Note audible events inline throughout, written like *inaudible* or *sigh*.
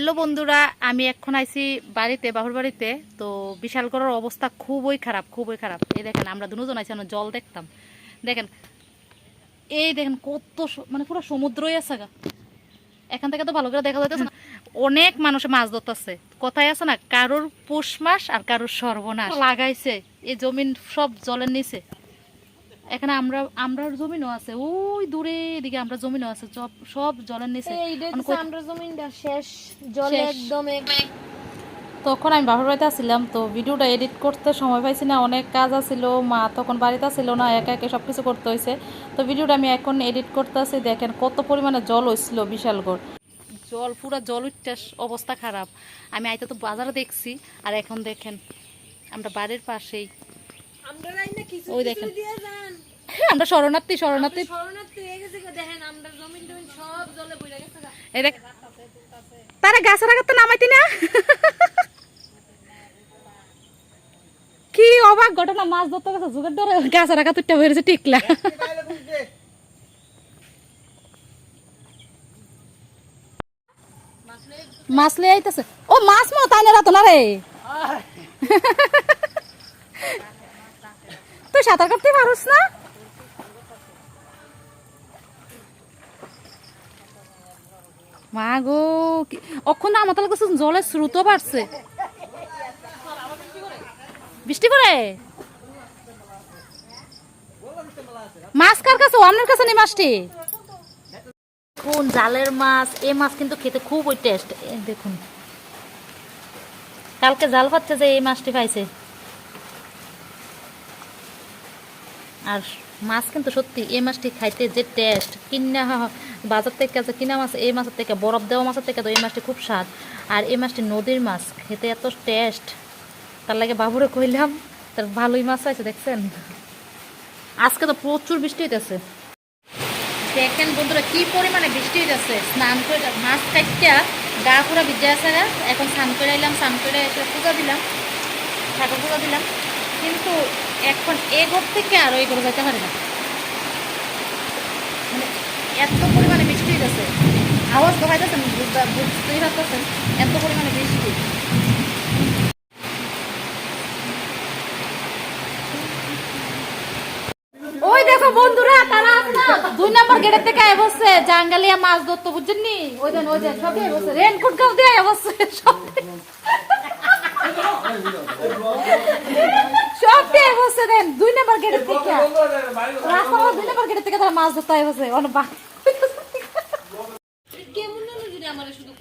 Hello বন্ধুরা, আমি এখন আইছি বাড়িতে, বাহুর বাড়িতে। তো বিশাল করার অবস্থা খুবই খারাপ খুবই খারাপ। এই দেখেন, আমরা দুজন আইছি জল দেখতাম। দেখেন, এই দেখেন কত মানে পুরো সমুদ্রই আছে গা। এখান থেকে তো ভালো করে দেখা না। অনেক মানুষে মাছ ধরতেছে। কথাই আছে না, কারোর পুষ মাস আর কারোর সর্বনাশ। লাগাইছে, এই জমিন সব জলের নিচে। এখানে আমরা আমরা জমিনও আছে ওই দূরে এদিকে আমরা জমিনও আছে সব সব জলের নিচে। এইটা মানে আমরা জমিনটা শেষ জলে একদম তখন আমি বাবার বাড়িতে আসছিলাম তো ভিডিওটা এডিট করতে সময় পাইছি না অনেক কাজ আছিল মা তখন বাড়িতে ছিল না একা একে সব কিছু করতে হয়েছে তো ভিডিওটা আমি এখন এডিট করতে আসি দেখেন কত পরিমাণে জল হয়েছিল বিশালগড়। জল পুরো জল উঠতে অবস্থা খারাপ। আমি আইতে তো বাজারে দেখছি আর এখন দেখেন আমরা বাড়ির পাশেই আমরা ওই দেখেন। আমরা শরণার্থী শরণার্থী। শরণার্থী হয়ে গেছে গো, দেখেন আমরা জমিন টমিন সব জলে বইরা গেছে গা। এই দেখ। তারা গাছের আঘাত নামাইতি না। কি অবাক ঘটনা মাছ ধরতে গেছে যুগের ধরে গাছের আঘাত উঠতে হয়েছে টিকলা। মাছ লিয়ে আইতেছে। ও মাছ মো তাই না রাতো না রে? তুই সাঁতার কাটতে পারুস না? মা গো অক্ষণ আমার তাহলে জলের বাড়ছে। বৃষ্টি করে মাছ কার কাছে? আপনার কাছে নেই মাছটি? কোন জালের মাছ এই মাছ কিন্তু খেতে খুব ওই টেস্ট দেখুন, কালকে জাল পাচ্ছে যে এই মাছটি পাইছে। আর মাছ কিন্তু সত্যি, এই মাছটি খাইতে যে টেস্ট কিনা বাজার থেকে যে কিনা মাছ, এই মাছের থেকে, বরফ দেওয়া মাছের থেকে তো এই মাছটি খুব স্বাদ। আর এই মাছটি নদীর মাছ, খেতে এত টেস্ট তার লাগে বাবুরে কইলাম, তার ভালোই মাছ আছে দেখছেন? আজকে তো প্রচুর বৃষ্টি হইতেছে। দেখেন বন্ধুরা, কি পরিমাণে বৃষ্টি হইতেছে। স্নান করে মাছ কাটিয়া গা পুরা ভিজে আছে এখন স্নান করে এলাম স্নান করে এসে পূজা দিলাম, ঠাকুর পূজা দিলাম। এখন এ ঘর থেকে আর ওই ঘরে যেতে পারি না। মানে এত পরিমাণে বৃষ্টি হইতেছে। আওয়াজ দেখাইতেছেন বুঝতেই পারতেছেন এত পরিমাণে বৃষ্টি। ওই দেখো বন্ধুরা তারা দুই নম্বর গেটের থেকে আয় বসছে জাঙ্গালিয়া মাছ ধরতে বুঝছেন নি? ওই দেন ওই দেন সবই বসছে। রেনকোট গাও দিয়ে আয় বসছে সবই। *laughs* *laughs* দেন দুই নম্বর গেটের থেকে। রাস্তা দুই নম্বর গেটের থেকে তারা মাছ ধরতে বসছে অনেক বা কেমন যদি আমারে শুধু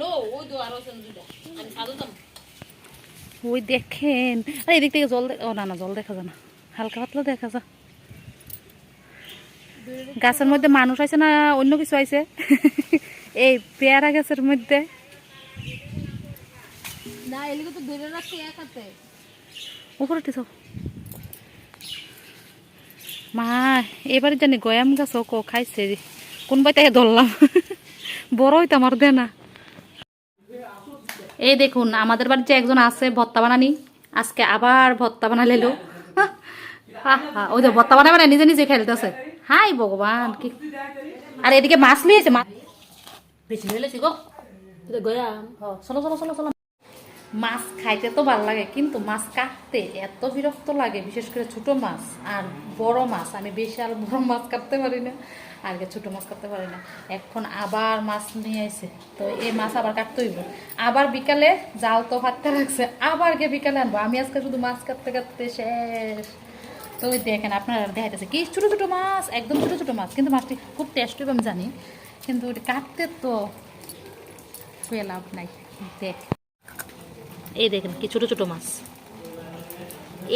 লো ওই দো আরও দুইটা। আমি সাদু ওই দেখেন আরে এদিক থেকে জল ও না না জল দেখা যায় না। হালকা পাতলা দেখা যায়। গাছের মধ্যে মানুষ আছে না অন্য কিছু আছে এই পেয়ারা গাছের মধ্যে। না এলিগে তো ধরে রাখছে এক উপরে উঠেছ মা, এবারে জানি গয়াম গাছ ও খাইছে কোনবাই তাকে ধরলাম। বড় হইতে আমার দে না। এই দেখুন, আমাদের বাড়িতে একজন আছে ভত্তা বানানি, আজকে আবার ভত্তা বানালেলো। ওই যে ভত্তা বানাবে না নিজে নিজে খেলতেছে। হাই ভগবান, কি আর এদিকে মাছ লিয়েছে মাছ বেশি গো। গয়াম চলো চলো চলো চলো। মাছ খাইতে তো ভালো লাগে, কিন্তু মাছ কাটতে এত বিরক্ত লাগে, বিশেষ করে ছোট মাছ আর বড় মাছ। আমি বেশি আর বড় মাছ কাটতে পারি না, আর ছোট মাছ কাটতে পারি না। এখন আবার মাছ নিয়ে আসে তো এই মাছ আবার কাটতে হইব। আবার বিকালে জাল তো ফাটতে লাগছে, আবার গিয়ে বিকালে আনব। আমি আজকে শুধু মাছ কাটতে কাটতে শেষ। তো ওই দেখেন আপনারা দেখাইতেছে কি ছোট ছোট মাছ, একদম ছোট ছোট মাছ, কিন্তু মাছটি খুব টেস্ট হবে আমি জানি। কিন্তু ওটা কাটতে তো লাভ নাই। দেখ। এই দেখেন কি ছোট ছোট মাছ।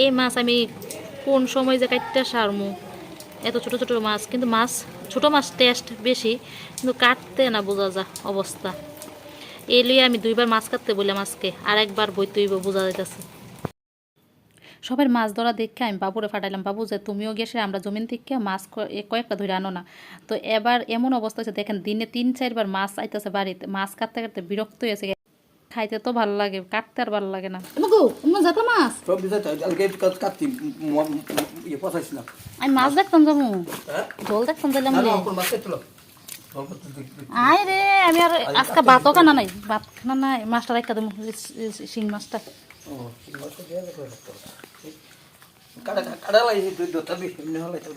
এই মাছ আমি কোন সময় যে কাটতে সারমু? এত ছোট ছোট মাছ, কিন্তু মাছ, ছোট মাছ টেস্ট বেশি, কিন্তু কাটতে না বোঝা যা অবস্থা। এই লিয়ে আমি দুইবার মাছ কাটতে বললাম আজকে, আর একবার বইতেইব বোঝা যাইতেছে। সবার মাছ ধরা দেখে আমি বাবুরে ফাটাইলাম, বাবু, যে তুমিও গেছে আমরা জমিন থেকে মাছ কয়েকটা ধরে আনো না। তো এবার এমন অবস্থা হচ্ছে দেখেন দিনে তিন চারবার মাছ আইতেছে বাড়িতে, মাছ কাটতে কাটতে বিরক্ত হয়েছে খাইতে তো ভালো লাগে কাটতে আর ভালো লাগে না। যাতা মাছ? ইয়ে আমি মাছ দেখতাম যাব ঝোল জল দেখতাম কোন গল্প আয় রে আমি আর আজকে ভাতও খানা নাই ভাত খানা নাই মাছটা রেখা দেবো শিং মাছটা। কাটা কাটা লাগি তুই দোতা বেশি এমনি হলে তো